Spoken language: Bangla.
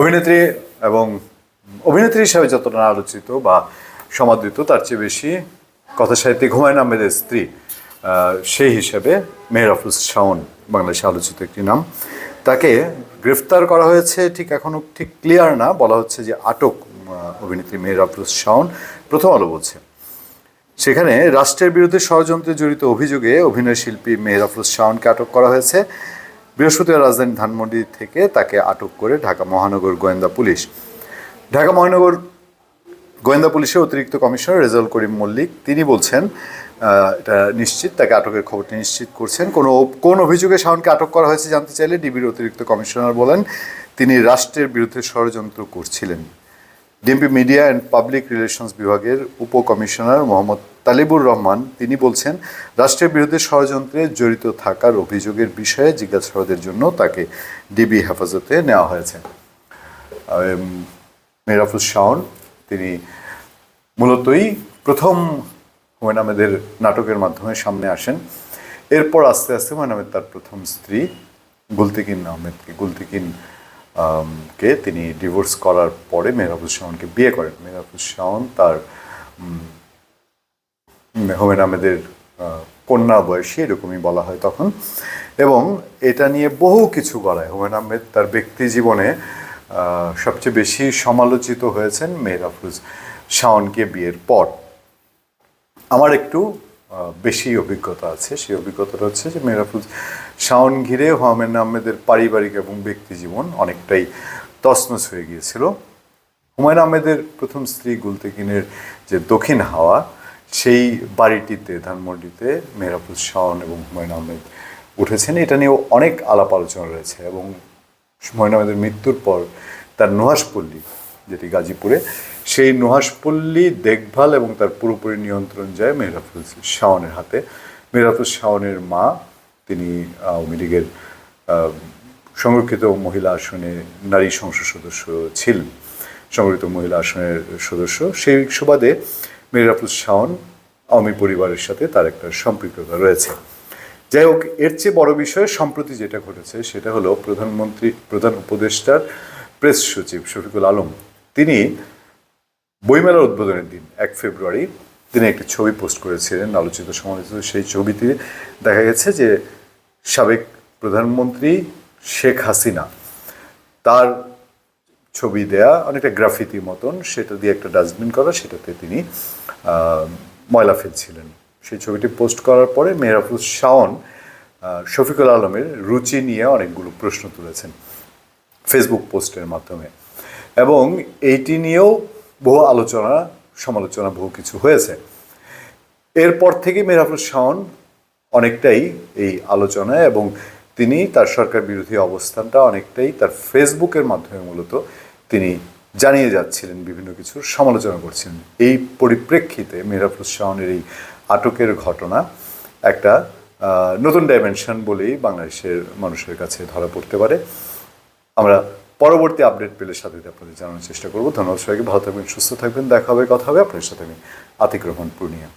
অভিনেত্রী এবং অভিনেত্রী হিসাবে যতটা আলোচিত বা সমাদৃত, তার চেয়ে বেশি কথা সাহিত্যিক হুমায়ুন আহমেদের স্ত্রী সেই হিসেবে মেহের আফরোজ শাওন বাংলাদেশে আলোচিত একটি নাম। তাকে গ্রেফতার করা হয়েছে ঠিক এখনও ঠিক ক্লিয়ার না, বলা হচ্ছে যে আটক অভিনেত্রী মেহের আফরোজ শাওন প্রথম আলো বলছে। সেখানে রাষ্ট্রের বিরুদ্ধে ষড়যন্ত্রে জড়িত অভিযোগে অভিনয় শিল্পী মেহের আফরোজ শাওনকে আটক করা হয়েছে। বৃহস্পতিবার রাজধানী ধানমন্ডি থেকে তাকে আটক করে ঢাকা মহানগর গোয়েন্দা পুলিশ। ঢাকা মহানগর গোয়েন্দা পুলিশের অতিরিক্ত কমিশনার রেজাউল করিম মল্লিক, তিনি বলছেন এটা নিশ্চিত, তাকে আটকের খবরটি নিশ্চিত করছেন। কোন কোন অভিযোগে শাওনকে আটক করা হয়েছে জানতে চাইলে ডিবির অতিরিক্ত কমিশনার বলেন, তিনি রাষ্ট্রের বিরুদ্ধে ষড়যন্ত্র করছিলেন। DMP media and public relations বিভাগের উপকমিশনার মোহাম্মদ তালিবুর রহমান তিনি বলছেন রাষ্ট্রের বিরুদ্ধে ষড়যন্ত্রে জড়িত থাকার অভিযোগের বিষয়ে জিজ্ঞাসাবাদের জন্য তাকে ডিবি হেফাজতে নেওয়া হয়েছে। উম, মেহরাফুজ শাওন তিনি মূলতই প্রথম হুমায়ুন আহমেদের নাটকের মাধ্যমে সামনে আসেন। এরপর আস্তে আস্তে হুমায়ুন আহমেদ তার প্রথম স্ত্রী গুলতিকিন আহমেদকে গুলতিকিন কে তিনি ডিভোর্স করার পরে মেহরাফুজ শাওনকে বিয়ে করেন। মেহরাফুজ শাওন তার উম, হুমায়ুন আহমেদের কন্যা বয়সী এরকমই বলা হয় তখন। এবং এটা নিয়ে বহু কিছু গড়ায় হুমায়ুন আহমেদ তার ব্যক্তি জীবনে সবচেয়ে বেশি সমালোচিত হয়েছেন মেহরাফুজ শাওনকে বিয়ের পর। আমার একটু বেশি অভিজ্ঞতা আছে। সেই অভিজ্ঞতাটা হচ্ছে যে মেহরাফুজ শাওন ঘিরে হুমায়ুন আহমেদের পারিবারিক এবং ব্যক্তি জীবন অনেকটাই তছনছ হয়ে গিয়েছিল। হুমায়ুন আহমেদের প্রথম স্ত্রী গুলতেকিনের যে দক্ষিণ হাওয়া সেই বাড়িটিতে, ধানমন্ডিতে মেহরাফুজ শাওন এবং হুমায়ুন আহমেদ উঠেছেন। এটা নিয়েও অনেক আলাপ আলোচনা রয়েছে এবং হুমায়ুন আহমেদের মৃত্যুর পর তার নুহাসপল্লী যেটি গাজীপুরে, সেই নুহাসপল্লী দেখভাল এবং তার পুরোপুরি নিয়ন্ত্রণ যায় মেহরাফুজ শাওনের হাতে। মেহরাফুল শাওনের মা, তিনি আওয়ামী লীগের সংরক্ষিত মহিলা আসনে নারী সংসদ সদস্য ছিলেন। সংরক্ষিত মহিলা আসনের সদস্য। সেই সুবাদে মিরাফুজ শাওন আওয়ামী পরিবারের সাথে তার একটা সম্পৃক্ততা রয়েছে। যাই হোক, এর চেয়ে বড় বিষয় সম্প্রতি যেটা ঘটেছে, সেটা হলো প্রধানমন্ত্রী, প্রধান উপদেষ্টার প্রেস সচিব শফিকুল আলম। তিনি বইমেলার উদ্বোধনের দিন, এক ফেব্রুয়ারি, তিনি একটি ছবি পোস্ট করেছিলেন, আলোচিত সমালোচিত সেই ছবিতে দেখা গেছে যে সাবেক প্রধানমন্ত্রী শেখ হাসিনা তার ছবি দেয়া, অনেকটা গ্রাফিতি মতন, সেটা দিয়ে একটা ডাস্টবিন করা, সেটাতে তিনি ময়লা ফেলছিলেন। সেই ছবিটি পোস্ট করার পরে মেহরাফুজ শাওন শফিকুল আলমের রুচি নিয়ে অনেকগুলো প্রশ্ন তুলেছেন ফেসবুক পোস্টের মাধ্যমে। এবং এইটি নিয়েও বহু আলোচনা, সমালোচনা বহু কিছু হয়েছে। এরপর থেকে মেহরাফুজ শাওন অনেকটাই এই আলোচনায় এবং তিনি তার সরকার বিরোধী অবস্থানটা অনেকটাই তার ফেসবুকের মাধ্যমে মূলত তিনি জানিয়ে যাচ্ছিলেন, বিভিন্ন কিছুর সমালোচনা করছিলেন। এই পরিপ্রেক্ষিতে মেহরাফুজ শাওনের এই আটকের ঘটনা একটা নতুন ডাইমেনশন বলেই বাংলাদেশের মানুষের কাছে ধরা পড়তে পারে। আমরা পরবর্তী আপডেট পেলে সাথে আপনাদের জানানোর চেষ্টা করব। ধন্যবাদ সবাইকে, ভালো থাকবেন, সুস্থ থাকবেন, দেখা হবে, কথা হবে। আপনার সাথে আমি আতিক রহমান, পূর্ণিয়া।